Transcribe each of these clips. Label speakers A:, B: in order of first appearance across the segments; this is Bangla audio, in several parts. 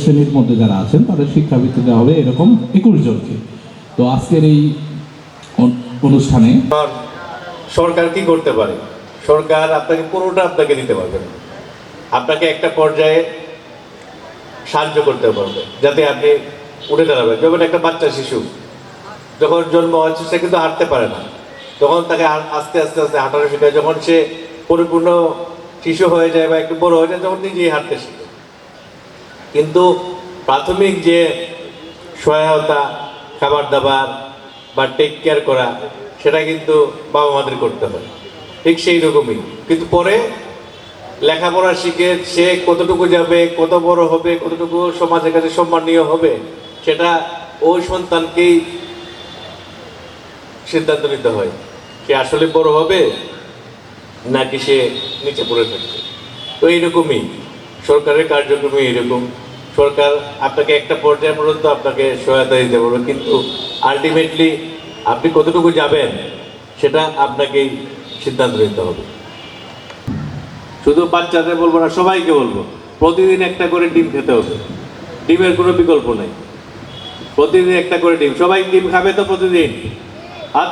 A: শ্রেণির মধ্যে যারা আছেন, তাদের শিক্ষাবৃত্তি দেওয়া হবে এরকম একুশ জনকে। তো আজকের এই অনুষ্ঠানে
B: সরকার কি করতে পারে? সরকার আপনাকে পুরোটা আপনাকে দিতে পারবে না। আপনাকে একটা পর্যায়ে সাহায্য করতে পারবে, যাতে আপনি উঠে দাঁড়াবেন। যেমন একটা বাচ্চা, শিশু যখন জন্ম হচ্ছে সে কিন্তু হাঁটতে পারে না। তখন তাকে আস্তে আস্তে আস্তে হাঁটানো শেখায়, যখন সে পরিপূর্ণ শিশু হয়ে যায় বা একটু বড় হয়ে যায়, তখন নিজেই হাঁটতে শিখে। কিন্তু প্রাথমিক যে সহায়তা খাবার দাবার বা টেক কেয়ার করা, সেটা কিন্তু বাবা মাদের করতে হয়। ঠিক সেই রকমই। কিন্তু পরে লেখাপড়া শিখে সে কতটুকু যাবে, কত বড় হবে, কতটুকু সমাজের কাছে সম্মানীয় হবে, সেটা ওই সন্তানকেই সিদ্ধান্ত নিতে হয়। সে আসলে বড় হবে নাকি সে নিচে পড়ে থাকবে তো এইরকমই, সরকারের কার্যক্রমে এরকম সরকার আপনাকে একটা পর্যায় পর্যন্ত আপনাকে সহায়তা দিতে পারবে, কিন্তু আলটিমেটলি আপনি কতটুকু যাবেন, সেটা আপনাকেই সিদ্ধান্ত নিতে হবে। শুধু বাচ্চাদের বলব না, সবাইকে বলব, প্রতিদিন একটা করে ডিম খেতে হবে। ডিমের কোনো বিকল্প নেই। প্রতিদিন একটা করে ডিম, সবাই ডিম খাবে তো প্রতিদিন।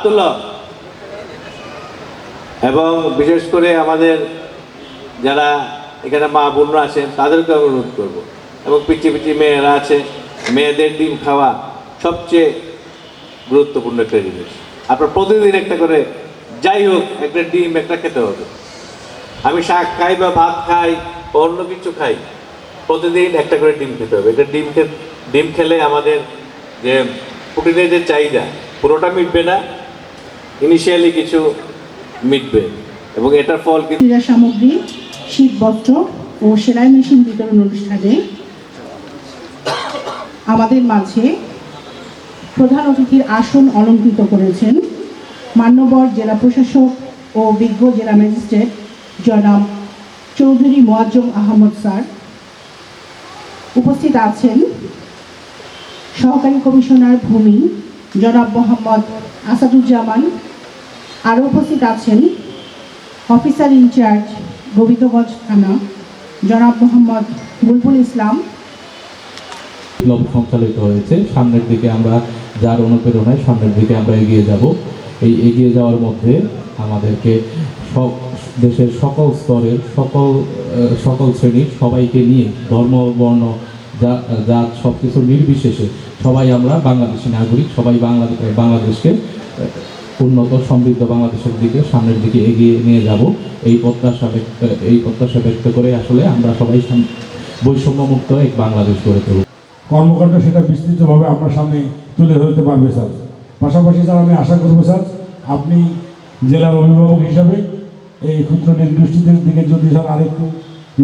B: তুলো এবং বিশেষ করে আমাদের যারা এখানে মা বোনরা আছেন, তাদেরকে আমি অনুরোধ করব। এবং পিচি পিচি মেয়েরা আছে, মেয়েদের ডিম খাওয়া সবচেয়ে গুরুত্বপূর্ণ একটা জিনিস। আপনার প্রতিদিন একটা করে, যাই হোক, একটা ডিম, একটা খেতে হবে। আমি শাক খাই বা ভাত খাই বা অন্য কিছু খাই, প্রতিদিন একটা করে ডিম খেতে হবে। এটা ডিম ডিম খেলে আমাদের যে প্রোটিনের যে চাহিদা, পুরোটা মিটবে না। ইনিশিয়ালি কিছু মিটবে। এবং এটার ফল
C: ক্রীড়া সামগ্রী, শীত বস্ত্র ও সেলাই মেশিন বিতরণ অনুষ্ঠানে আমাদের মাঝে প্রধান অতিথির আসন অলঙ্কৃত করেছেন মান্যবর জেলা প্রশাসক ও বিজ্ঞ জেলা ম্যাজিস্ট্রেট জনাব চৌধুরী মোয়াজ্জম আহমদ স্যার। উপস্থিত আছেন সহকারী কমিশনার ভূমি জনাব মোহাম্মদ আসাদুজ্জামান আরও উপস্থিত আছেন অফিসার ইনচার্জ গোবিন্দগঞ্জ থানা, জনাব মোহাম্মদ বুলবুল ইসলাম।
A: বিপ্লব সঞ্চালিত হয়েছে। সামনের দিকে আমরা যার অনুপ্রেরণায় সামনের দিকে আমরা এগিয়ে যাব। এই এগিয়ে যাওয়ার মধ্যে আমাদেরকে সব দেশের সকল স্তরের সকল সকল শ্রেণির সবাইকে নিয়ে ধর্ম, বর্ণ জাত সব কিছু নির্বিশেষে সবাই আমরা বাংলাদেশি নাগরিক, সবাই বাংলাদেশ বাংলাদেশকে উন্নত সমৃদ্ধ বাংলাদেশের দিকে, সামনের দিকে এগিয়ে নিয়ে যাব। এই প্রত্যাশা ব্যক্ত, এই প্রত্যাশা ব্যক্ত করে আসলে আমরা সবাই বৈষম্যমুক্ত এক বাংলাদেশ গড়ে তুলব।
D: কর্মকাণ্ড সেটা বিস্তৃতভাবে আপনার সামনে তুলে ধরতে পারবে, স্যার। পাশাপাশি, স্যার, আমি আশা করব, স্যার, আপনি জেলার অভিভাবক হিসাবে এই ক্ষুদ্র নির্দৃষ্টদের দিকে যদি, স্যার, আরেকটু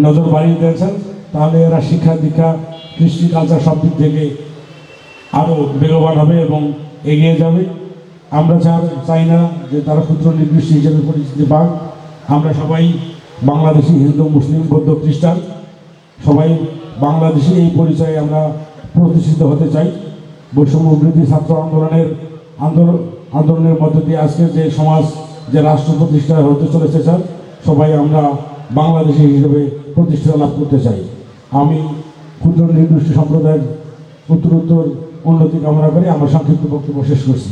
D: নজর বাড়িয়ে দেন, স্যার, তাহলে এরা শিক্ষা, দীক্ষা কৃষ্টি কালচার সব দিক থেকে আরও বেগবান হবে এবং এগিয়ে যাবে। আমরা চাই না যে তারা ক্ষুদ্র নির্দিষ্ট হিসেবে পরিচিতি পাক, আমরা সবাই বাংলাদেশি হিন্দু, মুসলিম, বৌদ্ধ, খ্রিস্টান, সবাই বাংলাদেশি এই পরিচয়ে আমরা প্রতিষ্ঠিত হতে চাই। বৈষম্য বৃদ্ধি ছাত্র আন্দোলনের আন্দোলন, আন্দোলনের মধ্য দিয়ে আজকে যে সমাজ, যে রাষ্ট্র প্রতিষ্ঠা হতে চলেছে স্যার, সবাই আমরা বাংলাদেশি হিসেবে প্রতিষ্ঠা লাভ করতে চাই। আমি ক্ষুদ্র নির্দিষ্ট সম্প্রদায়ের উত্তরোত্তর উন্নতি কামনা করে আমার সংক্ষিপ্ত বক্তব্য শেষ করছি।